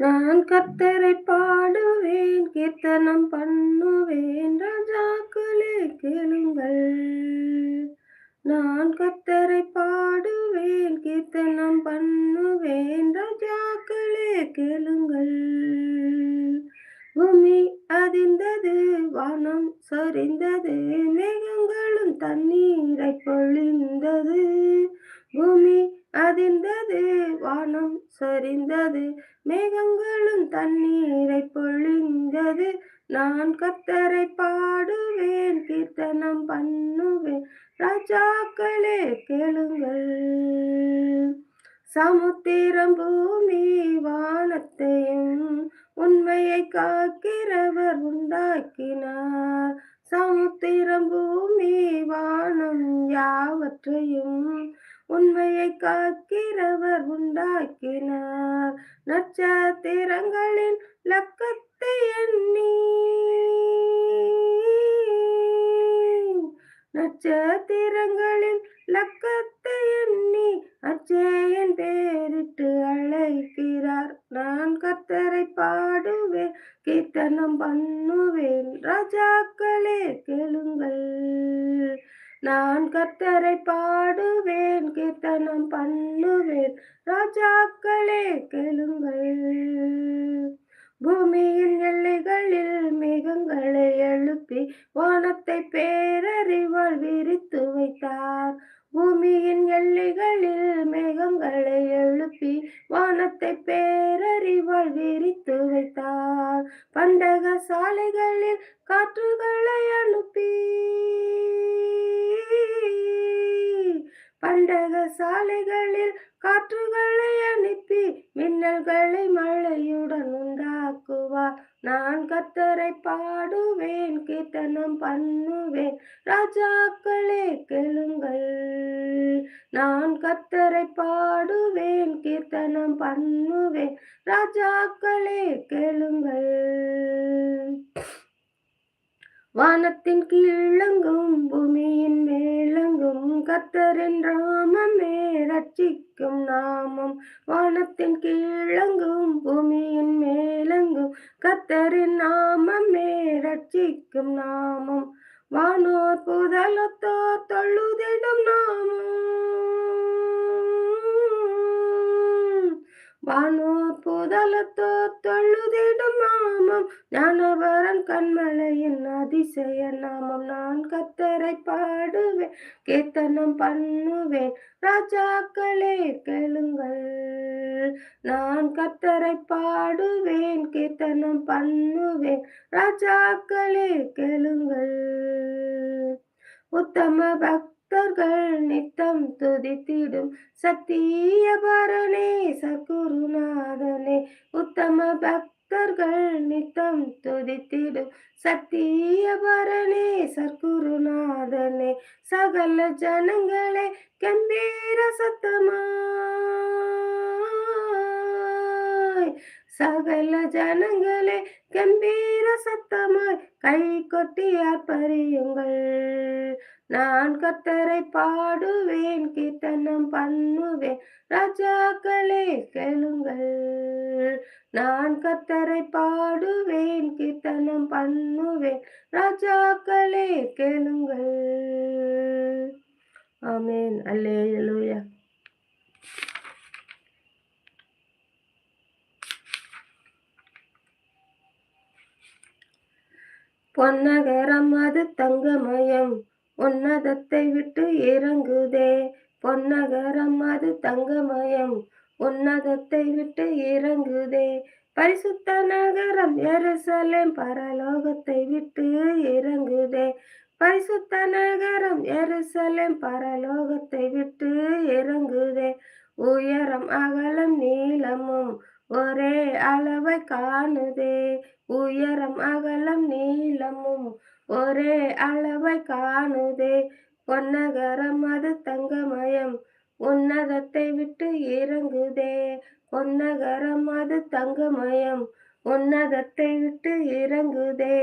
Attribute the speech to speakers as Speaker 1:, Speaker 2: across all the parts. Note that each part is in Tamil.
Speaker 1: நான் கத்தரை பாடுவேன் கீர்த்தனம் பண்ணுவேன் ராஜாக்களே கேளுங்கள். நான் கத்தரை பாடுவேன் கீர்த்தனம் பண்ணுவேன் ராஜாக்களே கேளுங்கள். பூமி அதிர்ந்தது வானம் சரிந்தது மேகங்களும் தண்ணீரை பொழிந்தது. பூமி அதிர்ந்தது வானம் சரிந்தது மேகங்களும் தண்ணீரை பொழிந்தது. நான் கத்தரை பாடுவேன் கீர்த்தனம் பண்ணுவேன். ராஜாக்களே கேளுங்கள். சமுத்திரம் பூமி வானத்தையும் உண்மையை காக்கிறவர் உண்டாக்கினார். சமுத்திரம் பூமி வானம் யாவற்றையும் உண்மையை காக்கிறவர் உண்டாக்கினார். நட்சத்திரங்களின் லக்கத்தை எண்ணி. நட்சத்திரங்களின் லக்கத்தை எண்ணி அச்சேயன் பேரிட்டு அழைக்கிறார். நான் கத்தரை பாடுவேன் கீர்த்தனம் பண்ணுவேன். ராஜாக்களே கேளுங்கள். நான் கத்தரை பாடுவேன் கீர்த்தனம் பண்ணுவேன் ராஜாக்களே கேளுங்கள். பூமியின் எல்லைகளில் மேகங்களை எழுப்பி வானத்தை பேரறிவால் விரித்து வைத்தார். பூமியின் எல்லைகளில் மேகங்களை எழுப்பி வானத்தை பேரறிவால் விரித்து வைத்தார். பண்டக சாலைகளில் காற்றுகளை அனுப்பி பண்டக சாலைகளில் காற்றுகளை அனுப்பி மின்னல்களை மழையுடன் உண்டாக்குவார். நான் கத்தரை பாடுவேன் கீர்த்தனம் பண்ணுவேன். ராஜாக்களே கேளுங்கள். நான் கத்தரை பாடுவேன் கீர்த்தனம் பண்ணுவேன். ராஜாக்களே கேளுங்கள். வானத்தின் கீழங்கும் பூமியின் மேல் கத்தரின் ராமமே ரட்சிக்கும் நாமம். வானத்தின் கீழங்கும் பூமியின் மேலங்கும் கத்தரின் நாமமே ரட்சிக்கும் நாமம். வானோர் புதலத்தோர் தொழுதிடும் நாமம். வானோ புதலத்தோ தொழுதிடும் நாமம். ஞானவரன் கண்மலையின் அதிசய நாமம். நான் கத்தரை பாடுவேன் கீர்த்தனம் பண்ணுவேன். ராஜாக்களே கேளுங்கள். நான் கத்தரை பாடுவேன் கீர்த்தனம் பண்ணுவேன். ராஜாக்களே கேளுங்கள். உத்தம பக்த பக்தர்கள் நித்தம் துதித்திடும். சத்திய பரணே சகுருநாதனே உத்தம பக்தர்கள் நித்தம் துதித்திடும். சத்திய பரணே சர்க்குருநாதனே சகல ஜனங்களே கம்பீர சத்தமாய் சகல ஜனங்களே கம்பீர சத்தமாய் கை கொட்டி ஆர்ப்பரியுங்கள் நான் கத்தரை பாடுவேன் கீர்த்தனம் பண்ணுவேன். ராஜாக்களே கேளுங்கள். நான் கத்தரை பாடுவேன் கீர்த்தனம் பண்ணுவேன். ராஜாக்களே கேளுங்கள். ஆமேன். அல்லே அல்லேலூயா. பொன்னகரம் அது தங்கமயம். உன்னதத்தை விட்டு இறங்குதே. பொன்னகரம் அது தங்கமயம். உன்னதத்தை விட்டு இறங்குதே. பரிசுத்த நகரம் எருசலேம் பரலோகத்தை விட்டு இறங்குதே. பரிசுத்த நகரம் எருசலேம் பரலோகத்தை விட்டு இறங்குதே. உயரம் அகலம் நீளமும் ஒரே அளவை காணுதே. உயரம் அகலம் நீளமும் ஒரே அளவை காணுதே. பொன்னகரம் அது தங்கமயம். உன்னதத்தை விட்டு இறங்குதே. பொன்னகரம் அது தங்கமயம். உன்னதத்தை விட்டு இறங்குதே.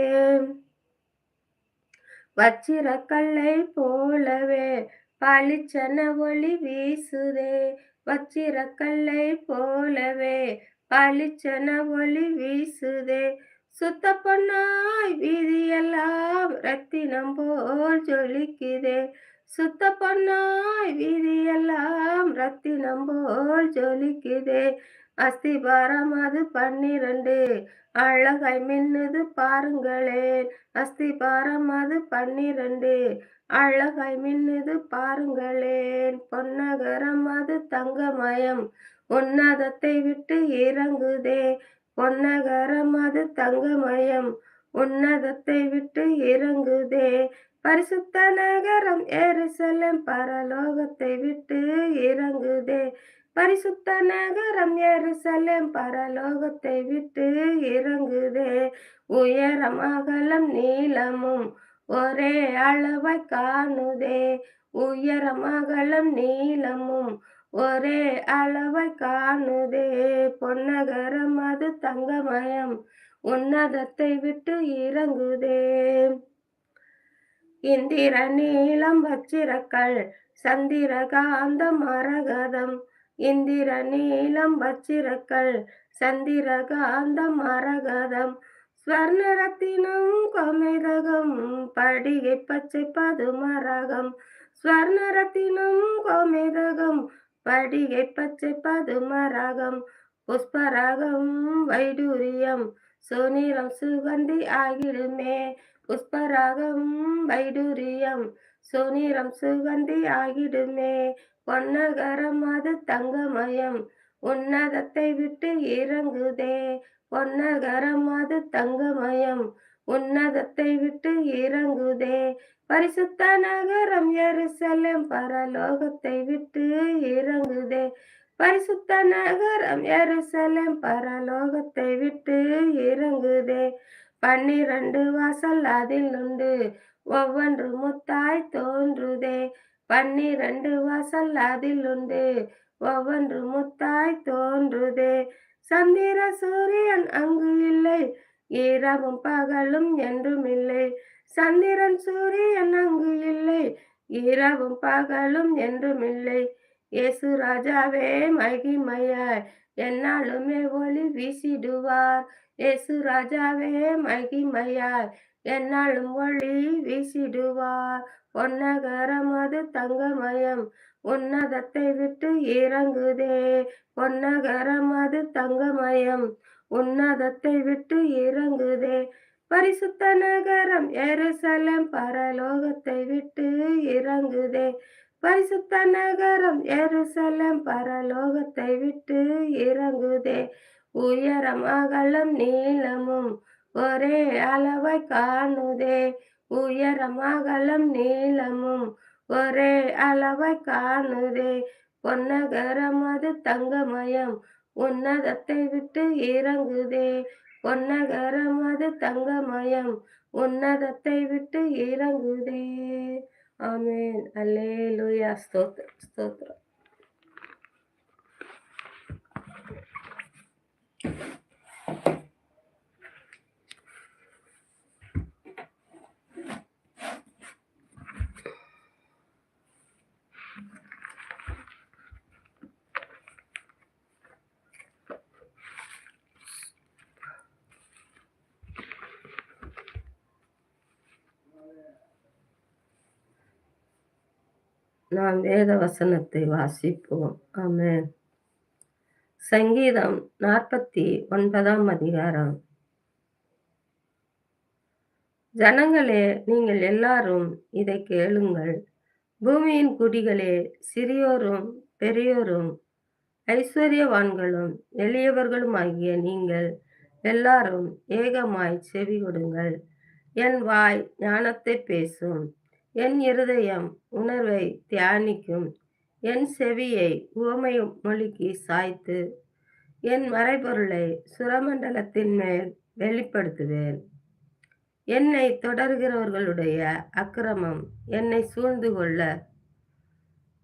Speaker 1: வச்சிரக்கல்லை போலவே பளிச்சன ஒளி வீசுதே. வச்சிரக்கல்லை போலவே பளிச்சன ஒளி வீசுதே. சுத்த பொன்னாய் வீதியெல்லாம் ரத்தினம் போல் ஜொலிக்குதே. சுத்த பொன்னாய் வீதியெல்லாம் ரத்தினம் போல் ஜொலிக்குதே. அஸ்திபாரம் அது பன்னிரண்டு அழகை மின்னுது பாருங்களேன். அஸ்திபாரம் அது பன்னிரண்டு அழகை மின்னுது பாருங்களேன். பொன்னகரம் அது தங்கமயம். உன்னதத்தை விட்டு இறங்குதே. பொன்னகரம் அது தங்கமயம். உன்னதத்தை விட்டு இறங்குதே. பரிசுத்த நகரம் எருசலம் பரலோகத்தை விட்டு இறங்குதே. பரிசுத்த நகரம் எருசலம் பரலோகத்தை விட்டு இறங்குதே. உயரம் அகலம் நீளமும் ஒரே அளவை காணுதே. உயரம் அகலம் நீளமும் ஒரே அளவை காணுதே. பொன்னகரம் அது தங்கமயம் உன்னதத்தை விட்டு இறங்குதே. இந்திர நீளம் வச்சிரக்கள் சந்திரகாந்த மரகதம். இந்திர நீளம் வச்சிரக்கள் சந்திரகாந்த மரகதம். ஸ்வர்ணரத்தினம் கோமேதகம் படிகை பச்சை பதுமரகம். ஸ்வர்ணரத்தினம் கோமேதகம் படிகை பச்சை பதுமரகம். புஷ்பராகம் வைடூரியம் சுனிரம் சுகந்தி ஆகிடுமே. புஷ்பராகம் வைடூரியம் சுனிரம் சுகந்தி ஆகிடுமே. பொன்னகரம் அது தங்கமயம் உன்னதத்தை விட்டு இறங்குதே. பொன்னகரம் அது தங்கமயம் உன்னதத்தை விட்டு இறங்குதே. பரிசுத்த நகரம் எருசலேம் பரலோகத்தை விட்டு இறங்குதே. பரிசுத்த நகரம் எருசலேம் பரலோகத்தை விட்டு இறங்குதே. பன்னிரண்டு வாசல் அதில் உண்டு ஒவ்வொன்று முத்தாய் தோன்றுதே. பன்னிரண்டு வாசல் அதில் உண்டு ஒவ்வொன்று முத்தாய் தோன்றுதே. சந்திர சூரியன் அங்கு இல்லை. இரவும் பகலும் என்றும் இல்லை. சந்திரன் சூரியன் அங்கு இல்லை. இரவும் பகலும் என்றும் இல்லை. இயேசு ராஜாவே மகிமையாய் என்னாலுமே ஒளி வீசிடுவார். இயேசு ராஜாவே மகிமையாய் என்னாலும் ஒளி வீசிடுவார். பொன்னகரம் அது தங்கமயம். உன்னதத்தை விட்டு இறங்குதே. பொன்னகரம் அது தங்கமயம். உன்னதத்தை விட்டு இறங்குதே. பரிசுத்த நகரம் எருசலம் பரலோகத்தை விட்டு இறங்குதே. பரிசுத்த நகரம் எருசலம் பரலோகத்தை விட்டு இறங்குதே. உயரம் அகலம் நீளமும் ஒரே அளவை காணுதே. உயரம் அகலம் நீளமும் ஒரே அளவை காணுதே. பொன்னகரம் அது தங்கமயம். உன்னதத்தை விட்டு இறங்குதே. பொன்னகரம் அது தங்கமயம். உன்னதத்தை விட்டு இறங்குதே. ஆமேன். அல்லே அல்லேலூயா. ஸ்தோத்திரம் ஸ்தோத்திரம். நாம் வேத வசனத்தை வாசிப்போம். ஆமென். சங்கீதம் நாற்பத்தி ஒன்பதாம் அதிகாரம். ஜனங்களே நீங்கள் எல்லாரும் இதை கேளுங்கள். பூமியின் குடிகளே சிறியோரும் பெரியோரும் ஐஸ்வர்யவான்களும் எளியவர்களும் ஆகிய நீங்கள் எல்லாரும் ஏகமாய் செவி கொடுங்கள் என் வாய் ஞானத்தை பேசும். என் இருதயம் உணர்வை தியானிக்கும். என் செவியை உவமை மொழிக்கு சாய்த்து என் மறைபொருளை சுரமண்டலத்தின் மேல் வெளிப்படுத்துவேன். என்னை தொடர்கிறவர்களுடைய அக்கிரமம் என்னை சூழ்ந்து கொள்ள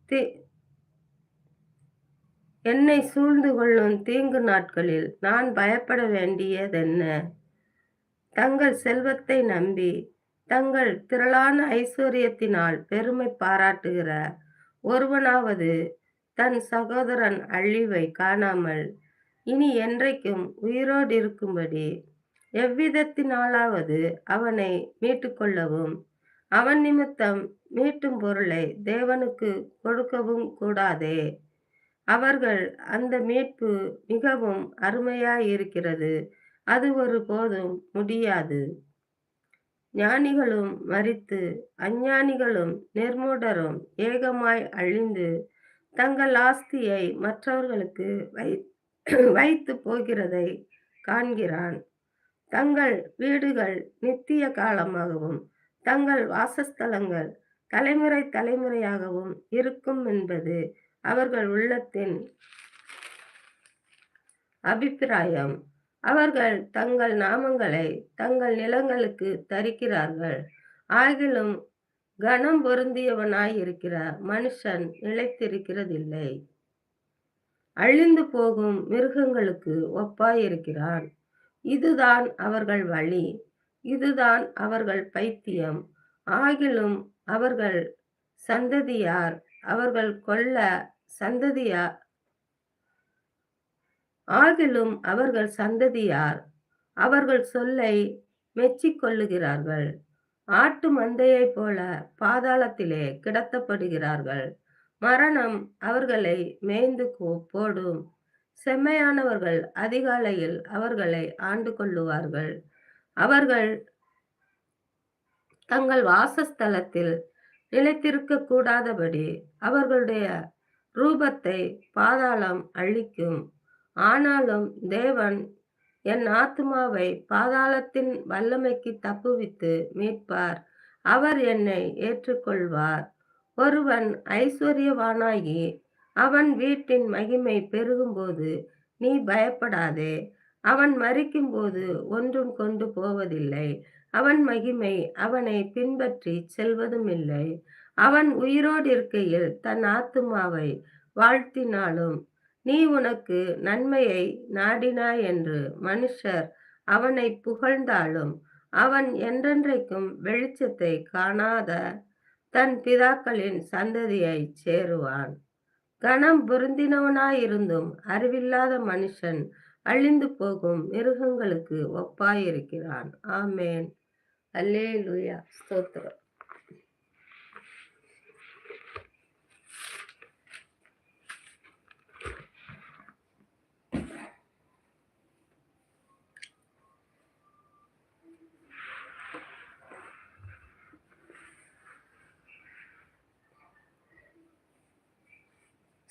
Speaker 1: தி என்னை சூழ்ந்து கொள்ளும் தீங்கு நாட்களில் நான் பயப்பட வேண்டியதென்ன? தங்கள் செல்வத்தை நம்பி தங்கள் திரளான ஐஸ்வர்யத்தினால் பெருமை பாராட்டுகிற ஒருவனாவது தன் சகோதரன் அழிவை காணாமல் இனி என்றைக்கும் உயிரோடு இருக்கும்படி எவ்விதத்தினாலாவது அவனை மீட்டுக்கொள்ளவும் அவன் நிமித்தம் மீட்டும் பொருளை தேவனுக்கு கொடுக்கவும் கூடாதே. அவர்கள் அந்த மீட்பு மிகவும் அருமையாயிருக்கிறது. அது ஒரு போதும் முடியாது. ஞானிகளும் மறித்து அஞ்ஞானிகளும் நிர்மூடரும் ஏகமாய் அழிந்து தங்கள் ஆஸ்தியை மற்றவர்களுக்கு வை வைத்து போகிறதை காண்கிறான். தங்கள் வீடுகள் நித்திய காலமாகவும் தங்கள் வாசஸ்தலங்கள் தலைமுறை தலைமுறையாகவும் இருக்கும் என்பது அவர்கள் உள்ளத்தின் அபிப்பிராயம். அவர்கள் தங்கள் நாமங்களை தங்கள் நிலங்களுக்கு தரிக்கிறார்கள். ஆகிலும் கனம் பொருந்தியவனாயிருக்கிற மனுஷன் நிலைத்திருக்கிறதில்லை. அழிந்து போகும் மிருகங்களுக்கு ஒப்பாயிருக்கிறான். இதுதான் அவர்கள் வழி. இதுதான் அவர்கள் பைத்தியம். ஆகிலும் அவர்கள் சந்ததியார் அவர்கள் கொல்ல சந்ததியார் ஆகிலும் அவர்கள் சந்ததியார் அவர்கள் சொல்லை மெச்சிக்கொள்ளுகிறார்கள். ஆட்டு மந்தையைப் போல பாதாளத்திலே கிடத்தப்படுகிறார்கள். மரணம் அவர்களை மேய்ந்து போடும். செம்மையானவர்கள் அதிகாலையில் அவர்களை ஆண்டு கொள்ளுவார்கள். அவர்கள் தங்கள் வாசஸ்தலத்தில் நிலைத்திருக்க கூடாதபடி அவர்களுடைய ரூபத்தை பாதாளம் அழிக்கும். ஆனாலும் தேவன் என் ஆத்மாவை பாதாளத்தின் வல்லமைக்கு தப்புவித்து மீட்பார். அவர் என்னை ஏற்றுக்கொள்வார். ஒருவன் ஐஸ்வர்யவானாகி அவன் வீட்டின் மகிமை பெருகும்போது நீ பயப்படாதே. அவன் மறிக்கும்போது ஒன்றும் கொண்டு போவதில்லை. அவன் மகிமை அவனை பின்பற்றி செல்வதும் இல்லை அவன் உயிரோடு இருக்கையில் தன் ஆத்துமாவை வாழ்த்தினாலும் நீ உனக்கு நன்மையை நாடினாய் என்று மனுஷர் அவனை புகழ்ந்தாலும் அவன் என்றென்றைக்கும் வெளிச்சத்தை காணாத தன் பிதாக்களின் சந்ததியை சேருவான். கணம் பொருந்தினவனாயிருந்தும் அறிவில்லாத மனுஷன் அழிந்து போகும் மிருகங்களுக்கு ஒப்பாயிருக்கிறான். ஆமேன். அல்லே லூயா ஸ்தோத்திரம்.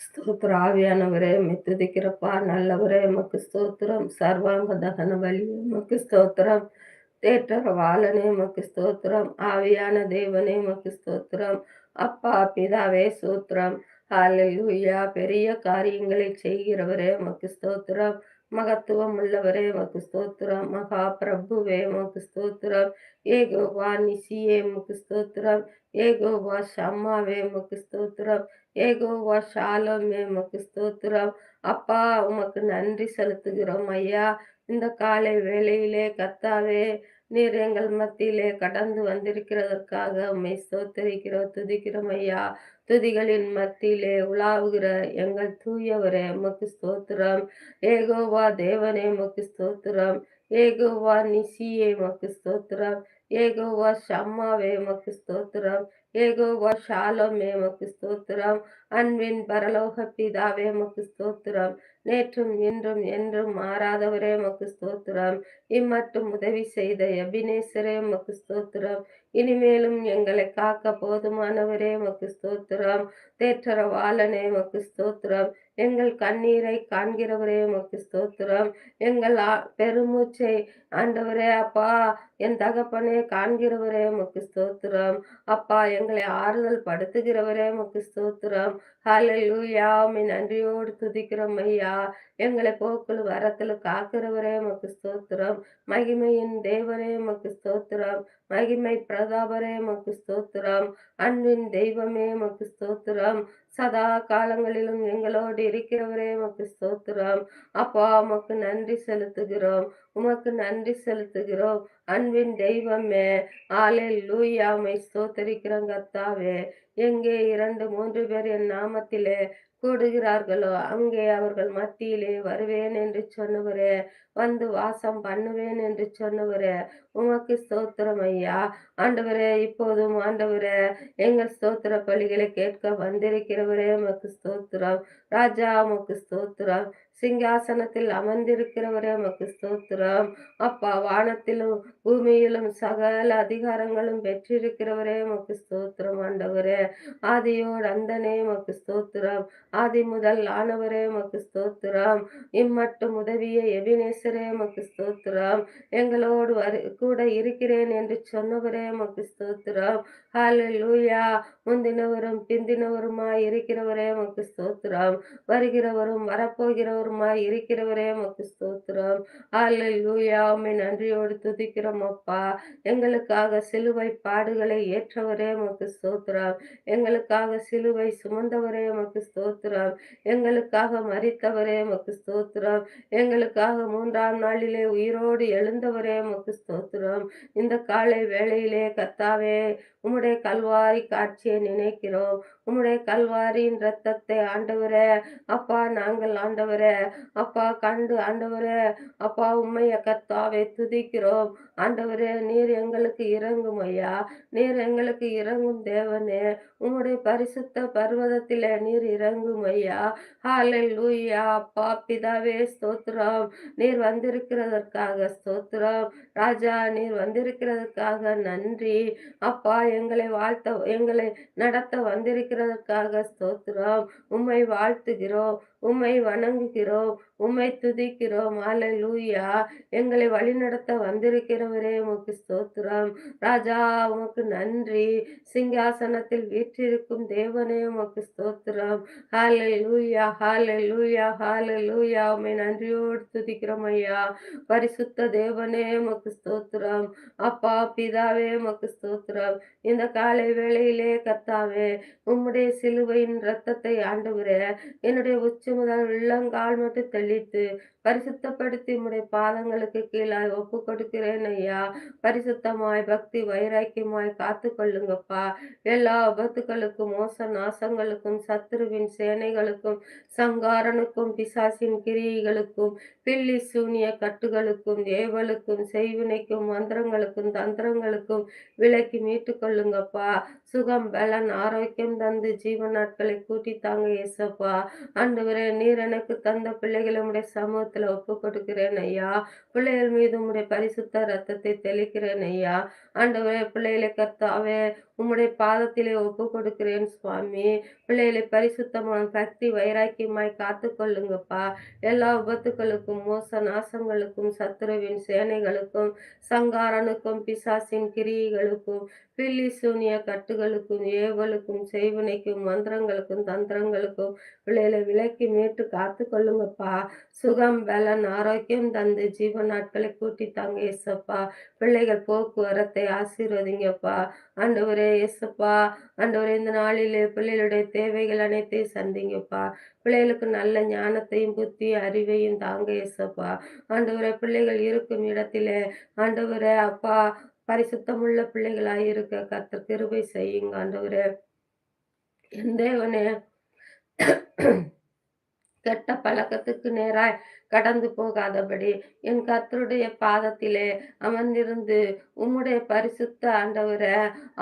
Speaker 1: ஸ்தோத்திர ஆவியானவரே மெத்துதிக்கிறப்பா நல்லவரே எமக்கு ஸ்தோத்திரம். சர்வாங்க தகன வலி எமக்கு ஸ்தோத்திரம். தேற்றர வாழனே எமக்கு ஸ்தோத்திரம். ஆவியான தேவனே எமக்கு ஸ்தோத்திரம். அப்பா பிதாவே சூத்திரம். ஹalleluya. பெரிய காரியங்களை செய்கிறவரே எமக்கு ஸ்தோத்திரம். மகத்துவம் உள்ளவரே எமக்கு ஸ்தோத்திரம். மகா பிரபுவே எமக்கு ஸ்தோத்திரம். ஏகோவா நிசியே எமக்கு ஸ்தோத்திரம். ஏகோவா ஷம்மாவே எமக்கு ஸ்தோத்திரம். ஏகோவா ஷாலோமே உமக்கு ஸ்தோத்திரம். அப்பா உமக்கு நன்றி செலுத்துகிறோம் ஐயா. இந்த காலை வேளையிலே கத்தாவே நீர் எங்கள் மத்தியிலே கடந்து வந்திருக்கிறதற்காக உண்மை ஸ்தோத்தரிக்கிறோம் துதிக்கிறோம் ஐயா. துதிகளின் மத்தியிலே உலாவுகிற எங்கள் தூயவரே உமக்கு ஸ்தோத்திரம். ஏகோவா தேவனே உமக்கு ஸ்தோத்திரம். ஏகோவா நிசியே உமக்கு ஸ்தோத்திரம். ஏகோவா ஷம்மாவே உமக்கு ஸ்தோத்திரம். ஏகோவா ஷாலோமே உமக்கு ஸ்தோத்திரம். அன்பின் பரலோக பிதாவே உமக்கு ஸ்தோத்திரம். நேற்றும் இன்றும் என்றும் மாறாதவரே மக்கு ஸ்தோத்திரம். இம்மட்டும் உதவி செய்த எபினேசரே மக்கு ஸ்தோத்திரம். இனிமேலும் எங்களை காக்க போதுமானவரே மக்கு ஸ்தோத்திரம். தேற்றர வாழனே மக்கு ஸ்தோத்திரம். எங்கள் கண்ணீரை காண்கிறவரே மக்கு ஸ்தோத்திரம். எங்கள் பெருமூச்சை ஆண்டவரே அப்பா என் தகப்பனே காண்கிறவரே முக்கு ஸ்தோத்திரம். அப்பா எங்களை ஆறுதல் படுத்துகிறவரே முக்கு ஸ்தோத்திரம். ஹalleluya உம்மை நன்றியோடு துதிக்கிறோம் ஐயா. எங்களை போக்குள் வரத்துல காக்கிறவரே உமக்கு ஸ்தோத்திரம். மகிமையின் தேவனே உமக்கு ஸ்தோத்திரம். மகிமை பிரதாபரே உமக்கு ஸ்தோத்திரம். அன்பின் தெய்வமே உமக்கு ஸ்தோத்திரம். சதா காலங்களிலும் எங்களோடு இருக்கிறவரே உமக்கு ஸ்தோத்திரம். அப்பா உமக்கு நன்றி செலுத்துகிறோம். உமக்கு நன்றி செலுத்துகிறோம். அன்பின் தெய்வமே ஆலில் லூயாமை ஸ்தோத்தரிக்கிறோம் கத்தாவே எங்கே இரண்டு மூன்று பேர் என் நாமத்திலே கூடுகிறார்களோ அங்கே அவர்கள் மத்தியிலே வருவேன் என்று சொன்னவரே வந்து வாசம் பண்ணுவேன் என்று சொன்னவரே உமக்கு ஸ்தோத்திரம் ஐயா. ஆண்டவரே இப்போதும் ஆண்டவரே எங்கள் ஸ்தோத்திர பலிகளை கேட்க வந்திருக்கிறவரே உமக்கு ஸ்தோத்திரம். ராஜா உமக்கு ஸ்தோத்திரம். சிங்காசனத்தில் அமர்ந்திருக்கிறவரே உமக்கு ஸ்தோத்திரம். அப்பா வானத்திலும் பூமியிலும் சகல அதிகாரங்களும் பெற்றிருக்கிறவரே உமக்கு ஸ்தோத்திரம் ஆண்டவரே. ஆதியோடு அந்தனே உமக்கு ஸ்தோத்திரம். ஆதி முதல் ஆனவரே உமக்கு ஸ்தோத்திரம். இம்மட்டும் உதவிய எபினேசரே உமக்கு ஸ்தோத்திரம். எங்களோடு வரு கூட இருக்கிறேன் என்று சொன்னவரே உமக்கு ஸ்தோத்திரம். லூயா முந்தினவரும் பிந்தினவருமாய் இருக்கிறவரே உமக்கு ஸ்தோத்திரம். வருகிறவரும் வரப்போகிறவருமாய் இருக்கிறவரே உமக்கு ஸ்தோத்திரம். அல்லூயா உண்மை நன்றியோடு துதிக்கிறோம் அப்பா. எங்களுக்காக சிலுவை பாடுகளை ஏற்றவரே உமக்கு ஸ்தோத்திரம். எங்களுக்காக சிலுவை சுமந்தவரே உமக்கு ஸ்தோத்திரம். எங்களுக்காக மறித்தவரே உமக்கு ஸ்தோத்திரம். எங்களுக்காக மூன்றாம் நாளிலே உயிரோடு எழுந்தவரே உமக்கு ஸ்தோத்திரம். இந்த காலை வேளையிலே கத்தாவே உம்முடைய கல்வாரி காட்சியை நினைக்கிறோம். உம்முடைய கல்வாரியின் ரத்தத்தை ஆண்டவரே அப்பா நாங்கள் ஆண்டவரே அப்பா கண்டு ஆண்டவரே அப்பா உண்மைய கத்தாவை துதிக்கிறோம். ஆண்டவரே நீர் எங்களுக்கு இறங்கும் ஐயா. நீர் எங்களுக்கு இறங்கும் தேவனே. உம்முடைய பரிசுத்த பர்வதத்தில நீர் இறங்கும் ஐயா. ஹalleluya. அப்பா பிதாவே ஸ்தோத்திரம். நீர் வந்திருக்கிறதற்காக ஸ்தோத்திரம். ராஜா நீர் வந்திருக்கிறதற்காக நன்றி. அப்பா எங்களை வாழ்த்த எங்களை நடத்த இருக்கிறதுக்காக ஸ்தோத்திரம். உம்மை வாழ்த்துகிறோம். உம்மை வணங்குகிறோம் உம்மை துதிக்கிறோம். லூயா எங்களை வழிநடத்த வந்திருக்கிறவரே உமக்கு ஸ்தோத்திரம். ராஜா உமக்கு நன்றி. சிங்காசனத்தில் வீற்றிருக்கும் தேவனே உமக்கு ஸ்தோத்திரம். லூயா ஹalleluya லூயா உம்மை நன்றியோடு துதிக்கிறோம் ஐயா. பரிசுத்த தேவனே உமக்கு ஸ்தோத்திரம். அப்பா பிதாவே உமக்கு ஸ்தோத்திரம். இந்த காலை வேளையிலே கத்தாவே உம்முடைய சிலுவையின் ரத்தத்தை ஆண்டவரே என்னுடைய உச்சம் முதல் உள்ளங்கால் மட்டும் தெளித்து பரிசுத்தப்படுத்தி உம்முடைய பாதங்களுக்கு கீழாய் ஒப்பு கொடுக்கிறேன் ஐயா. பரிசுத்தமாய் பக்தி வைராக்கியமாய் காத்து கொள்ளுங்கப்பா எல்லா விபத்துகளுக்கும் மோச நாசங்களுக்கும் சத்துருவின் சேனைகளுக்கும் சங்காரனுக்கும் பிசாசின் கிரியைகளுக்கும் பில்லி சூனிய கட்டுகளுக்கும் ஏவலுக்கும் செய்வினைக்கும் மந்திரங்களுக்கும் தந்திரங்களுக்கும் விலக்கி மீட்டு கொள்ளுங்கப்பா சுகம் பலன் ஆரோக்கியம் தந்து ஜீவ நாட்களை கூட்டி தாங்க ஏசப்பா ஆண்டவரே நீர் எனக்கு தந்த பிள்ளைகளை உடைய சமூகத்துல ஒப்பு கொடுக்கிறேன் ஐயா. பிள்ளைகள் மீது உம்முடைய பரிசுத்த ரத்தத்தை தெளிக்கிறேன் ஐயா. ஆண்டவரே பிள்ளைகளை கர்த்தாவே உம்முடைய பாதத்திலே ஒப்பு கொடுக்கிறேன் சுவாமி. பிள்ளைகளை பரிசுத்தமான சக்தி வைராக்கியமாய் காத்து கொள்ளுங்கப்பா எல்லா விபத்துகளுக்கும் மோச நாசங்களுக்கும் சத்துருவின் சேனைகளுக்கும் சங்காரனுக்கும் பிசாசின் கிரியைகளுக்கும் பில்லி சூனிய கட்டுகளுக்கும் ஏவலுக்கும் செய்வனைக்கும் மந்திரங்களுக்கும் தந்திரங்களுக்கும் பிள்ளைகளை விலக்கி மீட்டு காத்து கொள்ளுங்கப்பா. சுகம் பலன் ஆரோக்கியம் தந்து ஜீவ நாட்களை கூட்டி தாங்க ஏசப்பா பிள்ளைகள் போக்குவரத்தை ஆசீர்வதிங்கப்பா. ஆண்டவரே ஏசப்பா ஆண்டவரே இந்த நாளிலே பிள்ளைகளுடைய தேவைகள் அனைத்தையும் சந்திங்கப்பா. பிள்ளைகளுக்கு நல்ல ஞானத்தையும் புத்தி அறிவையும் தாங்க ஏசப்பா ஆண்டவரே பிள்ளைகள் இருக்கும் இடத்திலே ஆண்டவரே அப்பா பரிசுத்தமுள்ள பிள்ளைகளாயிருக்க இருக்க கிருபை செய்யுங்க ஆண்டவரே. என் தேவனே கெட்ட பழக்கத்துக்கு நேராய் கடந்து போகாதபடி என் கத்தருடைய பாதத்திலே அமர்ந்திருந்து உம்முடைய பரிசுத்த ஆண்டவரை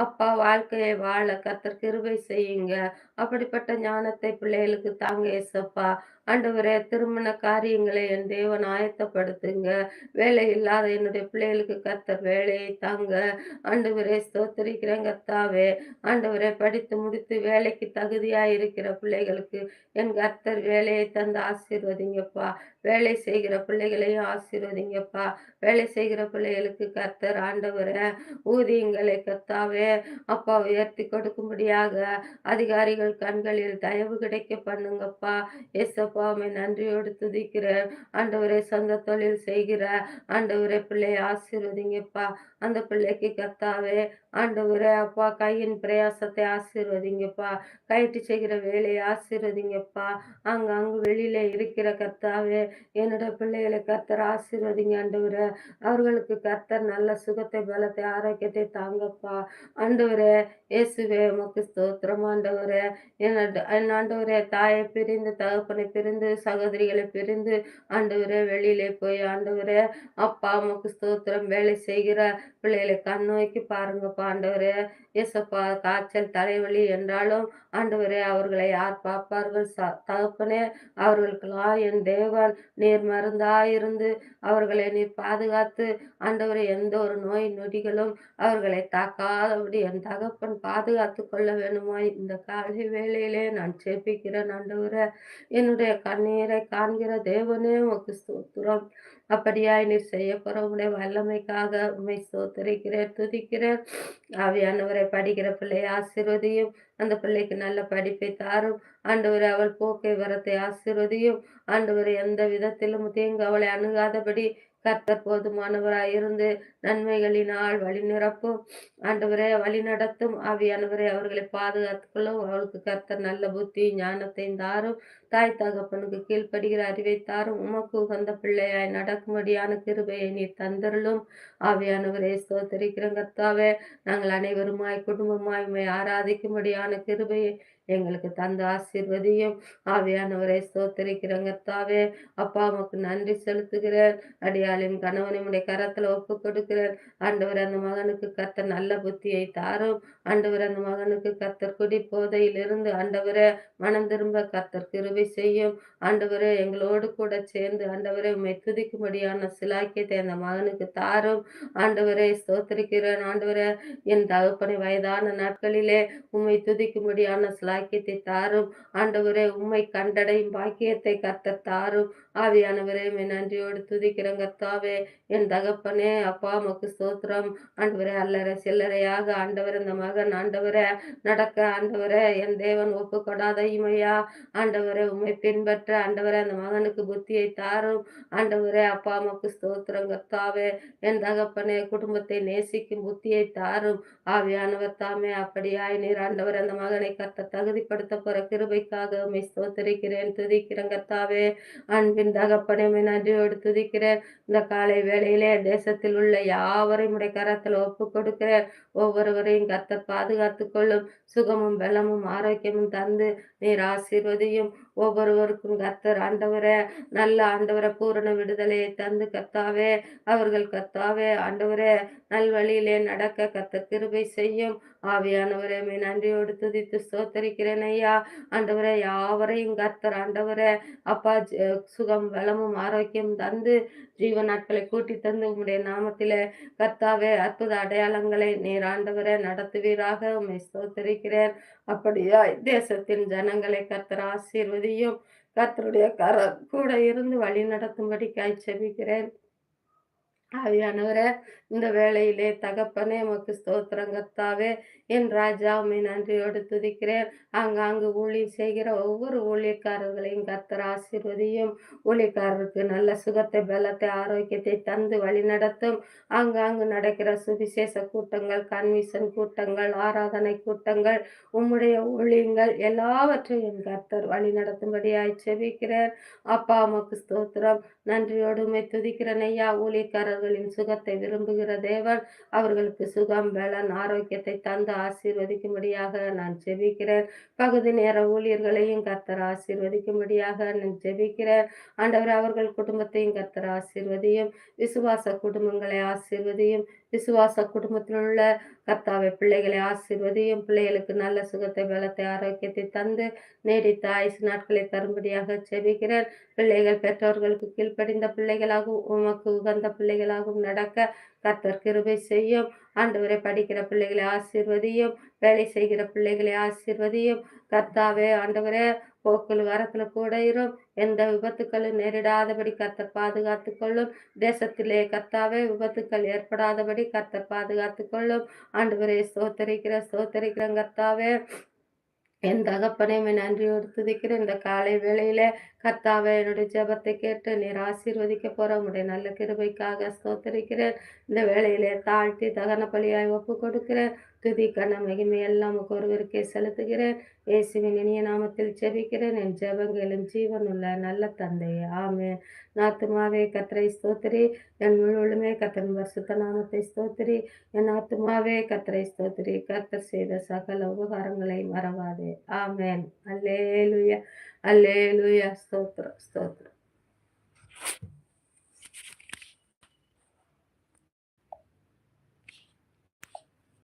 Speaker 1: அப்பா வாழ்க்கையை வாழ கத்தர் கிருபை செய்யுங்க. அப்படிப்பட்ட ஞானத்தை பிள்ளைகளுக்கு தாங்க ஏசப்பா ஆண்டவரே திருமண காரியங்களை என் தேவன் ஆயத்தப்படுத்துங்க. வேலை இல்லாத என்னுடைய பிள்ளைகளுக்கு கத்தர் வேலையை தாங்க. ஆண்டவரே ஸ்தோத்திரிக்கிறேன் கத்தாவே. ஆண்டவரே படித்து முடித்து வேலைக்கு தகுதியா இருக்கிற பிள்ளைகளுக்கு என் கர்த்தர் வேலையை தந்து ஆசீர்வதிங்கப்பா. வேலை செய்கிற பிள்ளைகளையும் ஆசீர்வதிங்கப்பா. வேலை செய்கிற பிள்ளைகளுக்கு கர்த்தர் ஆண்டவரை ஊதியங்களை கர்த்தாவே அப்பா உயர்த்தி கொடுக்கும்படியாக அதிகாரிகள் கண்களில் தயவு கிடைக்க பண்ணுங்கப்பா. எஸ்அப்பா அம்மை நன்றியோடு துதிக்கிறேன். ஆண்டவரை சொந்த தொழில் செய்கிற ஆண்டவரை பிள்ளையை ஆசீர்வதிங்கப்பா. அந்த பிள்ளைக்கு கர்த்தாவே ஆண்டவரே அப்பா கையின் பிரயாசத்தை ஆசீர்வதிங்கப்பா. கயிற்று செய்கிற வேலையை ஆசீர்வதிங்கப்பா. அங்க அங்கு வெளியில இருக்கிற கர்த்தாவே என்னோட பிள்ளைகளை கர்த்தர் ஆசீர்வதிங்க ஆண்டவரே. அவர்களுக்கு கர்த்தர் நல்ல சுகத்தை பலத்தை ஆரோக்கியத்தை தாங்கப்பா. ஆண்டவரே இயேசுவே உமக்கு ஸ்தோத்திரம் ஆண்டவரே. என்னோட- என் ஆண்டவரே தாயை பிரிந்து தகப்பனை பிரிந்து சகோதரிகளை பிரிந்து ஆண்டவரே வெளியிலே போய் ஆண்டவரே அப்பா உமக்கு ஸ்தோத்திரம் வேலை செய்கிற பிள்ளைகளை கண் நோக்கி பாருங்கப்பா. ஆண்டவரே இயேசப்பா காய்ச்சல் தலைவலி என்றாலும் ஆண்டவரே அவர்களை யார் பார்ப்பார்கள்? ச- தகப்பனே அவர்களுக்கெல்லாம் என் தேவன் நீர் மருந்தாயிருந்து அவர்களை நீர் பாதுகாத்து ஆண்டவரே எந்த ஒரு நோய் நொடிகளும் அவர்களை தாக்காதபடி என் தகப்பன் பாதுகாத்து கொள்ள வேணுமாய் இந்த காலை வேளையிலே நான் செபிக்கிறேன் ஆண்டவரே. என்னுடைய கண்ணீரை காண்கிற தேவனே உமக்கு ஸ்தோத்திரம். அப்படியாய் நீர் செய்ய உடைய வல்லமைக்காக உண்மை சோத்தரிக்கிறேன் துதிக்கிறேன். ஆவியானவரை படிக்கிற பிள்ளையை ஆசீர்வதியும். அந்த பிள்ளைக்கு நல்ல படிப்பை தாரும். ஆண்டவரை அவள் போக்கை வரத்தை ஆசீர்வதியும். ஆண்டவரை எந்த விதத்திலும் தீங்கு அவளை அணுகாதபடி கர்த்தர் போதுமானவராயிருந்து நன்மைகளினால் வழி நிரப்பும். ஆண்டவரே வழி நடத்தும். ஆவியானவரே அவர்களை பாதுகாத்துக்கொள்ளும் அவளுக்கு கர்த்த நல்ல புத்தி ஞானத்தை தாரும். தாய் தகப்பனுக்கு கீழ்ப்படுகிற அறிவை தாரும். உமக்கு உகந்த பிள்ளையாய் நடக்கும்படியான கிருபையை நீ தந்தருளும். ஆவியானவரே ஸ்தோத்தரிக்கிற கர்த்தாவே. நாங்கள் அனைவருமாய் குடும்பமாய் உண்மை ஆராதிக்கும்படியான கிருபையை எங்களுக்கு தந்த ஆசீர்வதியும். ஆவியானவரை ஸ்தோத்தரிக்கிறேன் தாவே அப்பா உமக்கு நன்றி செலுத்துகிறேன். அடியாளின் கணவனை உடைய கரத்துல ஒப்பு கொடுக்கிறேன். ஆண்டவர் அந்த மகனுக்கு கத்தர் நல்ல புத்தியை தாரும். ஆண்டவர் அந்த மகனுக்கு கத்தர் குடி போதையிலிருந்து ஆண்டவரே மனம் திரும்ப கத்தர் கிருபை செய்யும். ஆண்டவரே எங்களோடு கூட சேர்ந்து ஆண்டவரை உம்மை துதிக்கும்படியான சிலாக்கியத்தை அந்த மகனுக்கு தாரும். ஆண்டவரே ஸ்தோத்திரிக்கிறேன். ஆண்டவரே என் தகப்பனை வயதான நாட்களிலே உம்மை துதிக்கும்படியான சிலாக்கியத்தை தாரும். ஆண்டவரே உம்மை கண்டடையும் பாக்கியத்தை கத்தர் தாரும். ஆவியானவரே மே நன்றியோடு துதிக்கிறேன் கர்த்தாவே. என் தகப்பனே அப்பா அம்மாக்கு ஸ்தோத்திரம். ஆண்டவரே அல்லற சில்லறையாக. ஆண்டவர் இந்த மகன் ஆண்டவரே நடக்க ஆண்டவரே. என் தேவன் ஒப்பு கொடாதையுமையா ஆண்டவரே உண்மை பின்பற்ற. ஆண்டவரே அந்த மகனுக்கு புத்தியை தாரும். ஆண்டவரே அப்பா அம்மாக்கு ஸ்தோத்திரம் கர்த்தாவே. என் தகப்பனே குடும்பத்தை நேசிக்கும் புத்தியை தாரும். ஆவியானவர் தாமே அப்படியாய் நீர் ஆண்டவர் அந்த மகனை கத்த தகுதிப்படுத்த போற கிருபைக்காக உண்மை ஸ்தோத்தரிக்கிறேன் துதிக்கிறேன் கர்த்தாவே. அன்பின் தகப்பனே உம்மை நன்றியோடு துதிக்கிறேன் இந்த காலை வேளையிலே தேசத்தில் உள்ள யாவரையும் உடைய கரத்தில் ஒப்பு கொடுக்கிறேன் ஒவ்வொருவரையும் கத்த பாதுகாத்து கொள்ளும் சுகமும் பலமும் ஆரோக்கியமும் தந்து நீர் ஆசீர்வதியும். ஒவ்வொருவருக்கும் கர்த்தர் ஆண்டவரே நல்ல ஆண்டவரை பூரண விடுதலையை தந்து கத்தாவே அவர்கள் கத்தாவே ஆண்டவரே நல்வழியிலே நடக்க கத்த கிருபை செய்யும். ஆவியானவரே மே நன்றியோடு துதித்து சோத்தரிக்கிறேன் ஐயா. ஆண்டவரே யாவரையும் கர்த்தர் ஆண்டவரே அப்பா சுகம் வளமும் ஆரோக்கியம் தந்து ஜீவ நாட்களை கூட்டி தந்து உம்முடைய நாமத்திலே கர்த்தாவே அற்புத அடையாளங்களை நீர் ஆண்டவரே நடத்துவீராக. உம்மை சோத்தரிக்கிறேன் அப்படியா தேசத்தின் ஜனங்களை கத்தர் ஆசீர்வதியும் கத்தருடைய கர கூட இருந்து வழி நடத்தும்படி காய்ச்சபிக்கிறேன் ஆவியானவரே இந்த வேளையிலே தகப்பனே உமக்கு ஸ்தோத்திரம் கர்த்தாவே என் ராஜா உண்மை நன்றியோடு துதிக்கிறேன். ஆங்காங்கு ஊழி செய்கிற ஒவ்வொரு ஊழியக்காரர்களையும் கர்த்தர் ஆசீர்வதியும். ஊழியக்காரருக்கு நல்ல சுகத்தை பலத்தை ஆரோக்கியத்தை தந்து வழி நடத்தும். ஆங்காங்கு நடக்கிற சுவிசேஷ கூட்டங்கள் கன்விஷன் கூட்டங்கள் ஆராதனை கூட்டங்கள் உம்முடைய ஊழியங்கள் எல்லாவற்றையும் கர்த்தர் வழி நடத்தும்படியாய் செபிக்கிறேன். அப்பா உமக்கு ஸ்தோத்திரம். நன்றியோடு உண்மை துதிக்கிறேன். ஐயா அவர்களின் சுகத்தை விரும்புகிற தேவன் அவர்களுக்கு சுகம் பலன் ஆரோக்கியத்தை தந்து ஆசீர்வதிக்கும்படியாக நான் ஜெபிக்கிறேன். பகுதி நேர ஊழியர்களையும் கர்த்தர் ஆசீர்வதிக்கும்படியாக நான் ஜெபிக்கிறேன். ஆண்டவர் அவர்கள் குடும்பத்தையும் கர்த்தர் ஆசீர்வதியும் விசுவாச குடும்பங்களை ஆசீர்வதியும் விசுவாச குடும்பத்தில் உள்ள கர்த்தாவை பிள்ளைகளை ஆசீர்வதியும் பிள்ளைகளுக்கு நல்ல சுகத்தை பலத்தை ஆரோக்கியத்தை தந்து நீடித்த ஆயுசு நாட்களை தரும்படியாக செபிக்கிறேன். பிள்ளைகள் பெற்றோர்களுக்கு கீழ்ப்படிந்த பிள்ளைகளாகவும் உமக்கு உகந்த பிள்ளைகளாகவும் நடக்க கர்த்தர் கிருபை செய்யும். ஆண்டவரை படிக்கிற பிள்ளைகளை ஆசீர்வதியும் வேலை செய்கிற பிள்ளைகளை ஆசீர்வதியும். கர்த்தாவே ஆண்டவரே போக்கில் வரத்துல கூட இரும் எந்த விபத்துக்களும் நேரிடாதபடி கத்த பாதுகாத்து கொள்ளும். தேசத்திலே கத்தாவே விபத்துக்கள் ஏற்படாதபடி கத்த பாதுகாத்து கொள்ளும். ஆண்டு சோத்தரிக்கிற சோத்தரிக்கிற கத்தாவே என் தகப்பனே உம்மை நன்றியோடு துதிக்கிறேன். இந்த காலை வேளையில கர்த்தாவே என்னுடைய ஜெபத்தை கேட்டு நீர் ஆசீர்வதிக்க போற உம்முடைய நல்ல கிருபைக்காக ஸ்தோத்தரிக்கிறேன். இந்த வேளையிலே தாழ்த்தி தகன பலியாய் ஒப்பு கொடுக்கிறேன். துதி கன மகிமை எல்லாம் ஒருவருக்கே செலுத்துகிறேன். இயேசுவின் இனிய நாமத்தில் ஜெபிக்கிறேன். என் ஜெபங்களும் உள்ள நல்ல தந்தையே ஆமே நாத்துமாவே கத்திரை ஸ்தோத்திரி. என் முழுவதுமே கத்தன் வருஷத்த நாமத்தை ஸ்தோத்திரி. என் ஆத்துமாவே கத்திரை ஸ்தோத்திரி. கத்தர் செய்த சகல உபகாரங்களை மறவாதே ஆமேன். அல்லேலுயா அல்லேலுயா. ஸ்தோத்திரம் ஸ்தோத்திரம்.